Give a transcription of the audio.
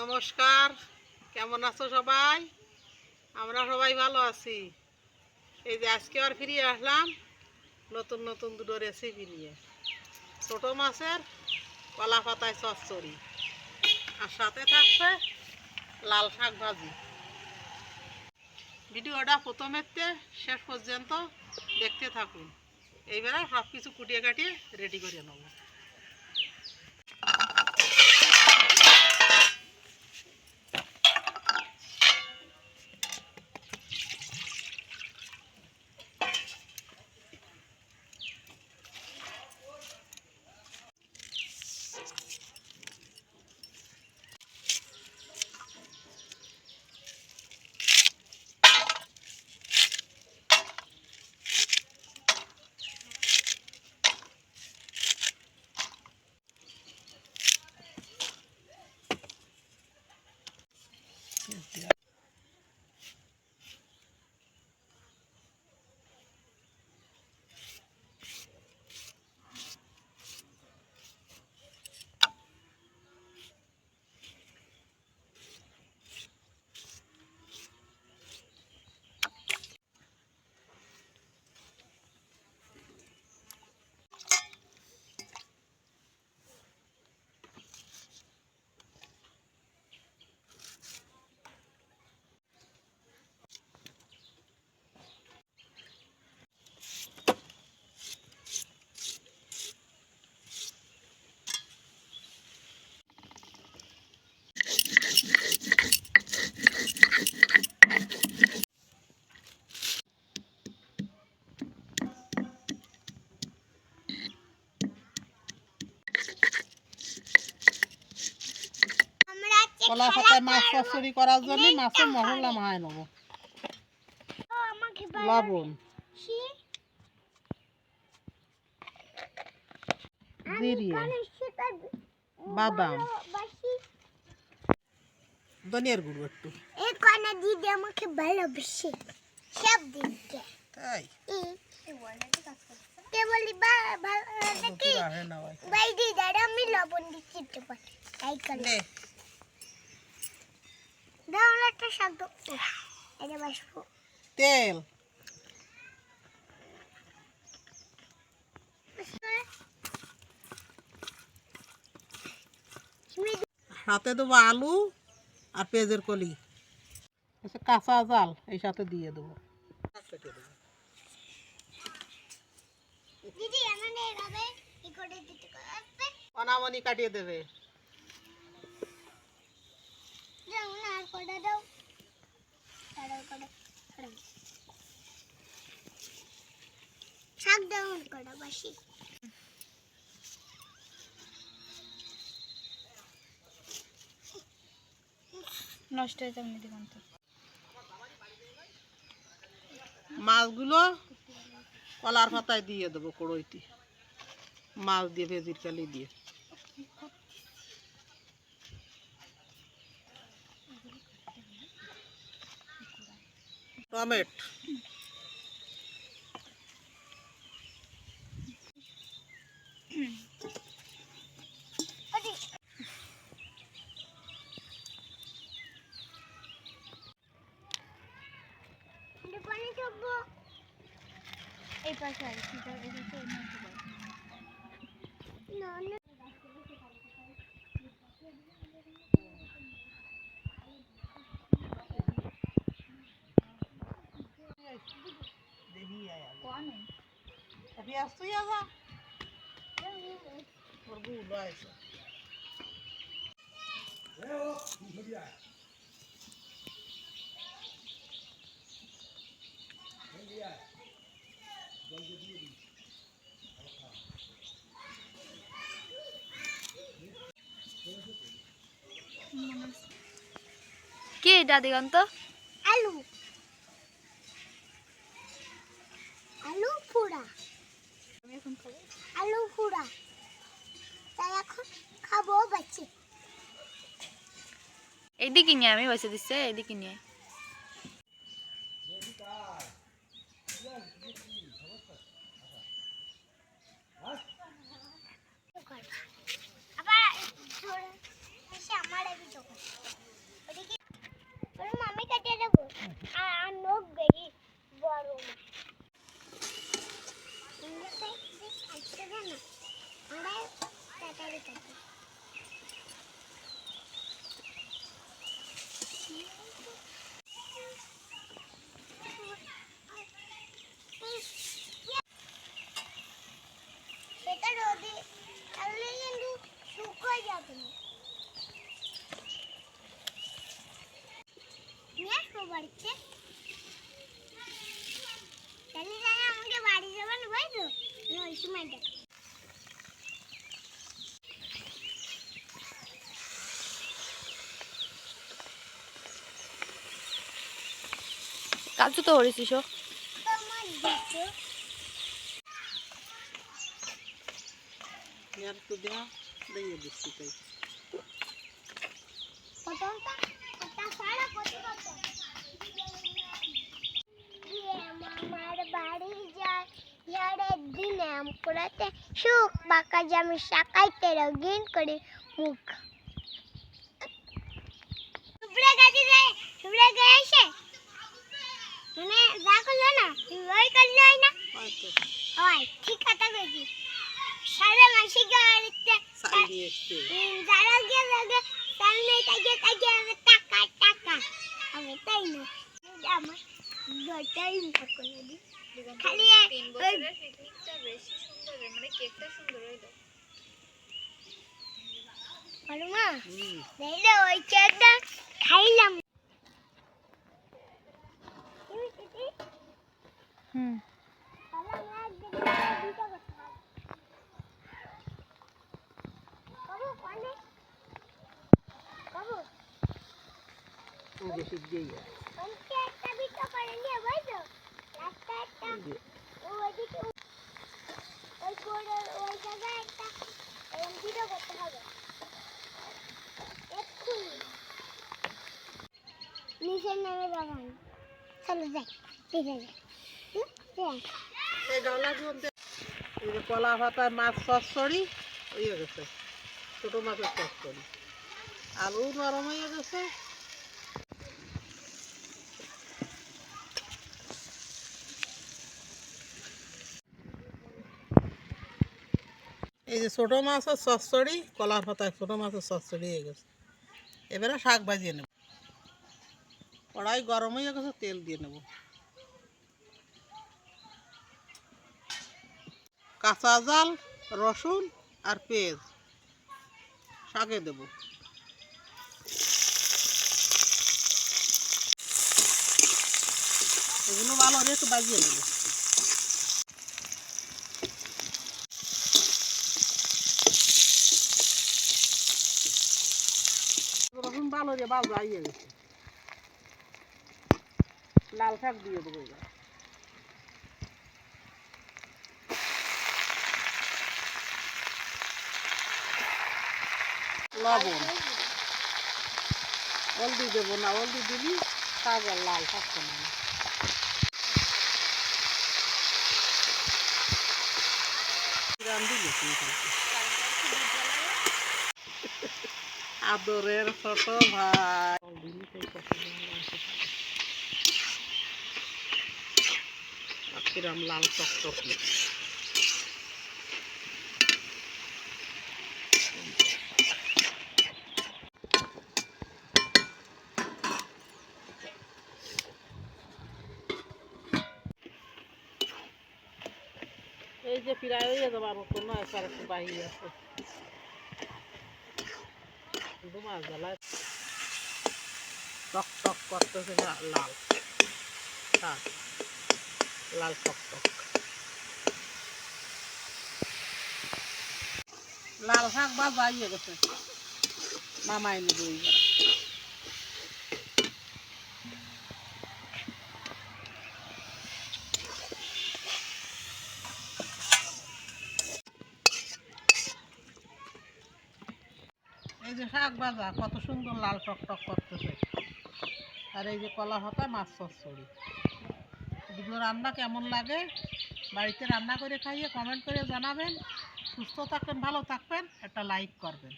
নমস্কার, কেমন আছো সবাই? আমরা সবাই ভালো আছি। এই যে আজকে আর ফিরে আসলাম নতুন নতুন দুটো রেসিপি নিয়ে। ছোট মাছের কলা পাতায় চচ্চড়ি আর সাথে থাকছে লাল শাক ভাজি। ভিডিওটা প্রথমেতে শেষ পর্যন্ত দেখতে থাকুন। এইবার সব কিছু কুটিয়ে কাটিয়ে রেডি করে নেব আমরা হচ্ছে কলা পাতায় মাছ। চচ্চড়ি করার জন্য মাছের মহল্লা ভালো। মাহায় নেব। লবণ। জিরিয়ে। বাদাম। ধনিয়ার গুঁড়ো একটু। এই কনা দিদি আমাকে ভালোবাসে। সব তাই কে বলি বা- ভালো নাকি ভাই দিদার আমি লবণ দিচ্ছি একটু তাই করো নে দাও না একটা শাক দাও এটা বাসবো তেল। সাথে দেবো আলু আর পেঁয়াজের কলি। আচ্ছা কাঁচা জাল এই সাথে দিয়ে দেবো। অনামনি কাটিয়ে দেবে। শাক দাও আর বাসি নষ্ট হয়ে যাবে দিগন্ত মাছগুলো কলার পাতায় দিয়ে দেবো কড়ইটি মাছ দিয়ে ভেজির কালি দিয়ে টমেট এই পাশে আর বড়। না না কোয়ানে? পেঁয়াজ তুই আসা ওরগুলো আছে কে এটা এদিকে নিয়ে আমি বসে দিচ্ছে এদিকে নিয়ে Thank you. বাড়ি যাবেন ভাই তো ওই সময় দেখ। কাজু তো করেছিস ও তোমার দেখো ইয়ার তো দেওয়া দিয়ে দিচ্ছি তাই। কতটা কত কত? মামার বাড়ি যায় ইয়ারের দিনে আম কুড়াতে সুখ বাঁকা জামি শাকাইতে রঙিন করে মুখ। সুপ্রে গাছে যায় সুপ্রে গায়ে এসে মানে যা করল না ওই করল হয় না? ঠিক কথা কইছি সারা মাসি গাড়িতে যারা গিয়ে লাগে সামনে তাকে তাকে আমি টাকা টাকা। আমি তাই না আমার খালি তিন বছরের পিকনিকটা বেশি সুন্দর মানে কেকটা সুন্দর হইল। দেখলে ওই কেকটা খাইলাম। হুম। একটা ভিডিও করে নিয়ে বুঝছ রাস্তা একটা এই যে, ওইদিকে ওই কোডের ওই জায়গায় একটা এরকম ভিডিও করতে হবে এক্ষুনি নিচে নেমে যাবেন চলো কলা পাতায় মাছ হয়ে গেছে। ছোটো মাছের চচ্চড়ি আলু নরম হয়ে গেছে। এই যে ছোটো মাছের চচ্চড়ি, কলার পাতায় ছোটো মাছের চচ্চড়ি হয়ে গেছে। এবারে শাক ভাজিয়ে নেব। কড়াই গরম হয়ে গেছে, তেল দিয়ে নেব। কাঁচা জাল, রসুন আর পেঁয়াজ শাকে দেব। এগুলো ভালো একটু বাজিয়ে নেব। রসুন ভালো রে ইয়ে গেছে লাল শাক দিয়ে দেবো লবণ। হলদি দেবো না, হলদি দিবি আর লাল থাকছে না। দিলে কি কালকে? আদরের ছোট ভাই। কিরম লাল চকচকি এই যে প্রায় হয়ে যাবার মতো নয় সার একটু বাহির আছে। টক টক করতেছে লাল। শাক লাল টক টক। লাল শাক বা বাইয়ে গেছে। নামাই নেব যে শাক ভাজা কত সুন্দর লাল টকটক টক করতেছে। আর এই যে কলা হতা মাছ চচ্চড়ি। দুটো রান্না কেমন লাগে? বাড়িতে রান্না করে খাইয়ে কমেন্ট করে জানাবেন। সুস্থ থাকবেন, ভালো থাকবেন, একটা লাইক করবেন।